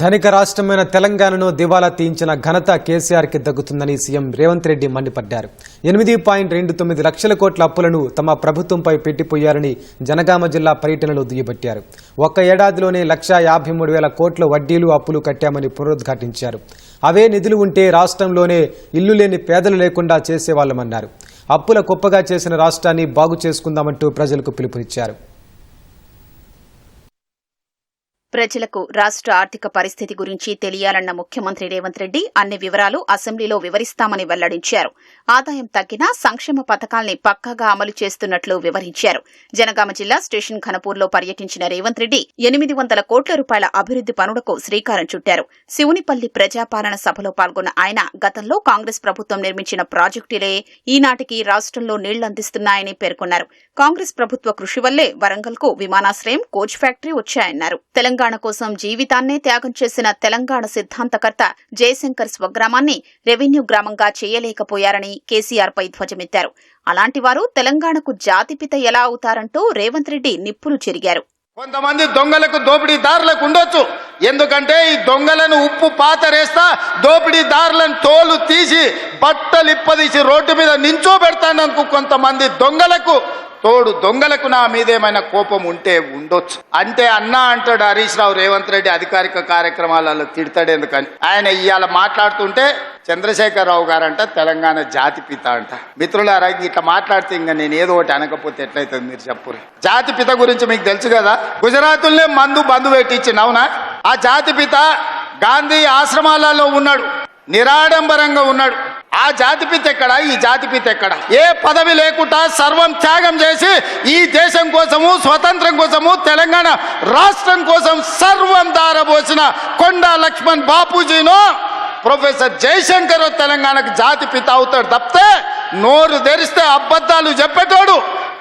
ధనిక రాష్ట్రమైన తెలంగాణను దివాలా తీయించిన ఘనత కేసీఆర్కి దక్కుతుందని సీఎం రేవంత్ రెడ్డి మండిపడ్డారు. ఎనిమిది పాయింట్ రెండు తొమ్మిది లక్షల కోట్ల అప్పులను తమ ప్రభుత్వంపై పెట్టిపోయారని జనగామ జిల్లా పర్యటనలో దుయ్యబట్టారు. ఒక్క ఏడాదిలోనే లక్షా యాభై మూడు వేల కోట్ల వడ్డీలు అప్పులు కట్టామని పునరుద్ఘాటించారు. అవే నిధులు ఉంటే రాష్ట్రంలోనే ఇల్లు లేని పేదలు లేకుండా చేసేవాళ్ళమన్నారు అప్పుల కుప్పగా చేసిన రాష్ట్రాన్ని బాగు చేసుకుందామంటూ ప్రజలకు పిలుపునిచ్చారు. ప్రజలకు రాష్ట్ర ఆర్థిక పరిస్థితి గురించి తెలియాలన్న ముఖ్యమంత్రి రేవంత్ రెడ్డి అన్ని వివరాలు అసెంబ్లీలో వివరిస్తామని వెల్లడించారు. ఆదాయం తగ్గినా సంక్షేమ పథకాల్ని పక్కాగా అమలు చేస్తున్నట్లు వివరించారు. జనగామ జిల్లా స్టేషన్ ఖనపూర్లో పర్యటించిన రేవంత్ రెడ్డి ఎనిమిది వందల కోట్ల రూపాయల అభివృద్ది పనులకు శ్రీకారం చుట్టారు. శివునిపల్లి ప్రజాపాలన సభలో పాల్గొన్న ఆయన గతంలో కాంగ్రెస్ ప్రభుత్వం నిర్మించిన ప్రాజెక్టులే ఈనాటికి రాష్ట్రంలో నీళ్ళందిస్తున్నాయని పేర్కొన్నారు. కాంగ్రెస్ ప్రభుత్వ కృషి వల్లే వరంగల్కు విమానాశ్రయం కోచ్ ఫ్యాక్టరీ వచ్చాయన్నారు. తెలంగాణ కోసం జీవితాన్నే త్యాగం చేసిన తెలంగాణ సిద్ధాంతకర్త జయశంకర్ స్వగ్రామాన్ని రెవెన్యూ గ్రామంగా చేయలేకపోయారని కేసీఆర్ పై ధ్వజమెత్తారు. అలాంటి వారు తెలంగాణకు జాతిపిత ఎలా అవుతారంటూ రేవంత్ రెడ్డి నిప్పులు చెరిగారు. కొంతమంది దొంగలకు దోపిడీదారులకు ఉండొచ్చు. ఎందుకంటే ఈ దొంగలను ఉప్పు పాతరేస్తా దోపిడీదారులను తోలు తీసి బట్టలు ఇప్పదీసి రోడ్డు మీద నించో కొంతమంది దొంగలకు తోడు దొంగలకు నా మీదేమైనా కోపం ఉంటే ఉండొచ్చు. అంటే అన్నా అంటాడు హరీష్ రావు రేవంత్ రెడ్డి అధికారిక కార్యక్రమాలలో తిడతాడు ఎందుకని? ఆయన ఇవాళ మాట్లాడుతుంటే చంద్రశేఖరరావు గారంట తెలంగాణ జాతి పిత అంట. మిత్రులారా ఇట్లా మాట్లాడితే ఇంకా నేను ఏదో ఒకటి అనకపోతే ఎట్లయితుంది మీరు చెప్పురు జాతిపిత గురించి మీకు తెలుసు కదా? గుజరాతుల్నే మందు బంధు పెట్టించింది అవునా? ఆ జాతి పిత గాంధీ ఆశ్రమాలలో ఉన్నాడు. నిరాడంబరంగా ఉన్నాడు. ఆ జాతిపిత ఎక్కడ? ఈ జాతిపిత ఎక్కడ? ఏ పదవి లేకుండా సర్వం త్యాగం చేసి ఈ దేశం కోసము స్వతంత్రం కోసము తెలంగాణ రాష్ట్రం కోసం సర్వం దారబోసిన కొండా లక్ష్మణ్ బాపూజీను ప్రొఫెసర్ జయశంకర్ తెలంగాణకు జాతి పిత అవుతాడు తప్పితే నోరు తెరిస్తే అబద్ధాలు చెప్పేటోడు.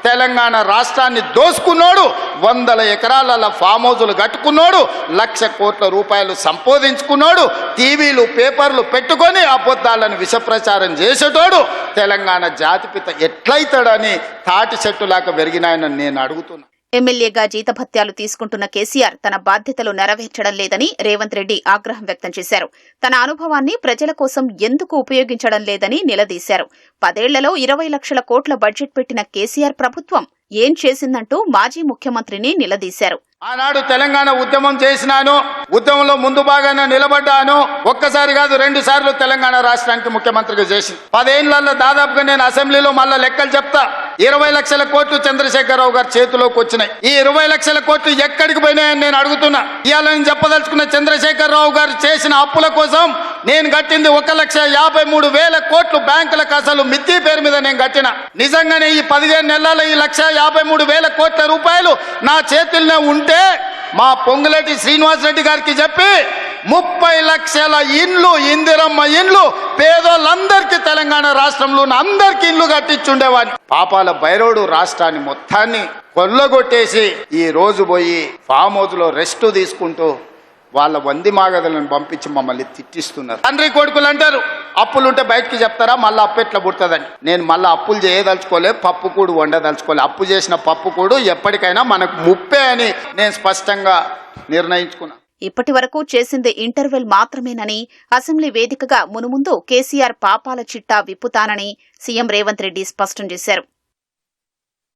తెలంగాణ రాష్ట్రాన్ని దోసుకున్నాడు. వందల ఎకరాల ఫామ్ హౌజులు కట్టుకున్నోడు. లక్ష కోట్ల రూపాయలు సంపాదించుకున్నాడు. టీవీలు పేపర్లు పెట్టుకొని అబద్ధాలను విషప్రచారం చేసేటోడు. తెలంగాణ జాతిపిత ఎట్లయితాడని తాటి చెట్టులాగా పెరిగినాయని నేను అడుగుతున్నా. ఎమ్మెల్యేగా జీతభత్యాలు తీసుకుంటున్న కేసీఆర్ తన బాధ్యతలు నెరవేర్చడం లేదని రేవంత్ రెడ్డి ఆగ్రహం వ్యక్తం చేశారు. తన అనుభవాన్ని ప్రజల కోసం ఎందుకు ఉపయోగించడం లేదని నిలదీశారు. పదేళ్ళలో ఇరవై లక్షల కోట్ల బడ్జెట్ పెట్టిన కేసీఆర్ ప్రభుత్వం ఏం చేసిందంటూ మాజీ ముఖ్యమంత్రిని నిలదీశారు. ఆనాడు తెలంగాణ ఉద్యమం చేసినాను ఉద్యమంలో ముందు భాగాన నిలబడ్డాను ఒక్కసారి కాదు రెండు సార్లు తెలంగాణ రాష్ట్రానికి ముఖ్యమంత్రిగా చేసింది. పదేళ్ళలో దాదాపుగా నేను అసెంబ్లీలో మళ్ళా లెక్కలు చెప్తా. ఇరవై లక్షల కోట్లు చంద్రశేఖరరావు గారి చేతిలోకి వచ్చినాయి. ఈ ఇరవై లక్షల కోట్లు ఎక్కడికి పోయినాయని నేను అడుగుతున్నా. ఇవాళ చెప్పదలుచుకున్న చంద్రశేఖరరావు గారు చేసిన అప్పుల కోసం నేను కట్టింది ఒక లక్ష యాభై మూడు వేల కోట్లు బ్యాంకులకు అసలు మిత్తి పేరు మీద నేను కట్టిన. నిజంగానే ఈ పదిహేను నెలల ఈ లక్ష యాభై మూడు వేల కోట్ల రూపాయలు నా చేతుల్లోనే ఉంటే మా పొంగులేటి శ్రీనివాసరెడ్డి గారికి చెప్పి ముప్పై లక్షల ఇండ్లు ఇందిరమ్మ ఇండ్లు పేదోళ్ళందరికీ తెలంగాణ రాష్ట్రంలో అందరికీ ఇండ్లు కట్టించుండేవాడిని పాపాల బైరోడు రాష్ట్రాన్ని మొత్తాన్ని కొల్లగొట్టేసి ఈ రోజు పోయి ఫామ్ హౌస్లో రెస్ట్ తీసుకుంటూ వాళ్ళ వంది మాగదులను పంపించి మమ్మల్ని తిట్టిస్తున్నారు. తండ్రి కొడుకులు అంటారు అప్పులుంటే బయటకు చెప్తారా? మళ్ళీ అప్పు ఎట్లా పుడుతుందని. నేను మళ్ళీ అప్పులు చేయదలుచుకోలే పప్పు కూడు వండదలుచుకోలే. అప్పు చేసిన పప్పు కూడు ఎప్పటికైనా మనకు ముప్పే అని నేను స్పష్టంగా నిర్ణయించుకున్నాను ఇప్పటి వరకు చేసింది ఇంటర్వెల్ మాత్రమేనని అసెంబ్లీ వేదికగా మునుముందు కేసీఆర్ పాపాల చిట్టా విప్పుతానని సీఎం రేవంత్ రెడ్డి స్పష్టం చేశారు.